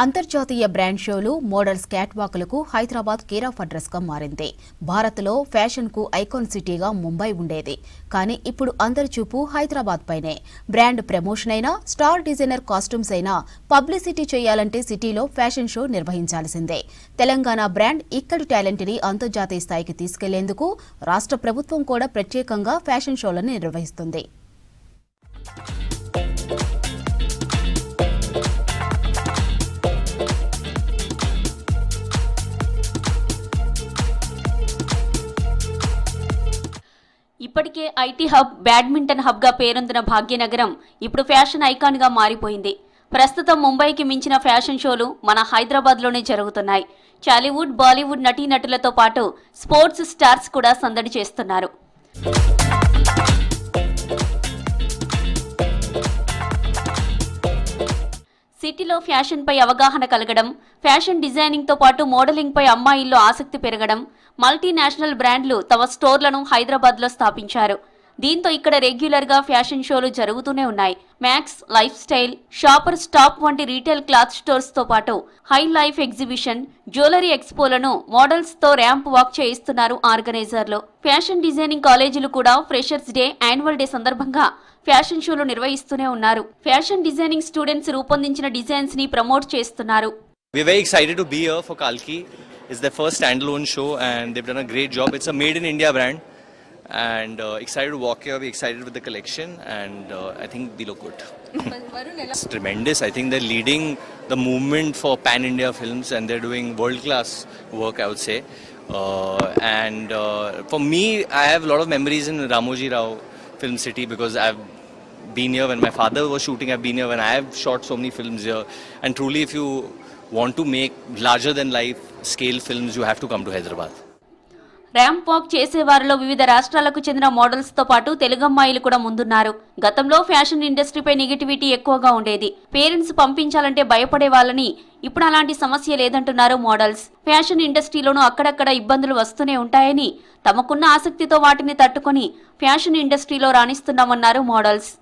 అంతర్జాతీయ బ్రాండ్ షోలు మోడల్స్ క్యాట్వాక్లకు హైదరాబాద్ కేర్ ఆఫ్ మారింది. భారత్లో ఫ్యాషన్కు ఐకాన్ సిటీగా ముంబై ఉండేది. కానీ ఇప్పుడు అందరి చూపు హైదరాబాద్ పైనే. బ్రాండ్ ప్రమోషన్ అయినా స్టార్ డిజైనర్ కాస్ట్యూమ్స్ అయినా పబ్లిసిటీ చేయాలంటే సిటీలో ఫ్యాషన్ షో నిర్వహించాల్సిందే. తెలంగాణ బ్రాండ్ ఇక్కడి టాలెంట్ని అంతర్జాతీయ స్థాయికి తీసుకెళ్ళేందుకు రాష్ట్ర ప్రభుత్వం కూడా ప్రత్యేకంగా ఫ్యాషన్ షోలను నిర్వహిస్తుంది. ఇప్పటికే ఐటీ హబ్ బ్యాడ్మింటన్ హబ్గా పేరొందిన భాగ్యనగరం ఇప్పుడు ఫ్యాషన్ ఐకాన్గా మారిపోయింది. ప్రస్తుతం ముంబైకి మించిన ఫ్యాషన్ షోలు మన హైదరాబాద్లోనే జరుగుతున్నాయి. చాలీవుడ్ బాలీవుడ్ నటీనటులతో పాటు స్పోర్ట్స్ స్టార్స్ కూడా సందడి చేస్తున్నారు. సిటీలో ఫ్యాషన్పై అవగాహన కలగడం ఫ్యాషన్ డిజైనింగ్తో పాటు మోడలింగ్పై అమ్మాయిల్లో ఆసక్తి పెరగడం మల్టీనేషనల్ బ్రాండ్లు తమ స్టోర్లను హైదరాబాద్లో స్థాపించారు. దీంతో ఇక్కడ రెగ్యులర్గా ఫ్యాషన్ షోలు జరుగుతూనే ఉన్నాయి. Max Lifestyle Shopper Stop వంటి రీటైల్ క్లాత్ స్టోర్స్తో పాటు హై లైఫ్ ఎగ్జిబిషన్ జ్యువెలరీ ఎక్స్పోలను మోడల్స్తో ర్యాంప్ వాక్ చేయిస్తున్నారు ఆర్గనైజర్లు ఫ్యాషన్ డిజైనింగ్ కాలేజీలు కూడా ఫ్రెషర్స్ డే యాన్యువల్ డే సందర్భంగా ఫ్యాషన్ షోలు నిర్వహిస్తూనే ఉన్నారు. ఫ్యాషన్ డిజైనింగ్ స్టూడెంట్స్ రూపొందించిన డిజైన్స్ని ప్రమోట్ చేస్తున్నారు. We're very excited to be here for Kalki. It's their first standalone show and they've done a great job. It's a made in India brand. And uh, excited to walk here. We're excited with the collection and uh, I think we look good. it's tremendous. I think they're leading the movement for pan India films and they're doing world class work, I would say. Uh, and uh, for me, I have a lot of memories in Ramoji Rao Film City because I've been here when my father was shooting. I've been here when I have shot so many films here. And truly, if you want to make larger than life scale films, you have to come to Hyderabad. Ramp walk చేసేవారిలో వివిధ రాష్ట్రాలకు చెందిన మోడల్స్తో పాటు తెలుగమ్మాయిలు కూడా ముందున్నారు. గతంలో fashion ఇండస్ట్రీపై negativity ఎక్కువగా ఉండేది. Parents పంపించాలంటే భయపడే వాళ్ళని ఇప్పుడు అలాంటి సమస్య లేదంటున్నారు మోడల్స్. ఫ్యాషన్ ఇండస్ట్రీలోనూ అక్కడక్కడ ఇబ్బందులు వస్తూనే ఉంటాయని తమకున్న ఆసక్తితో వాటిని తట్టుకొని ఫ్యాషన్ ఇండస్ట్రీలో రాణిస్తున్నామన్నారు మోడల్స్.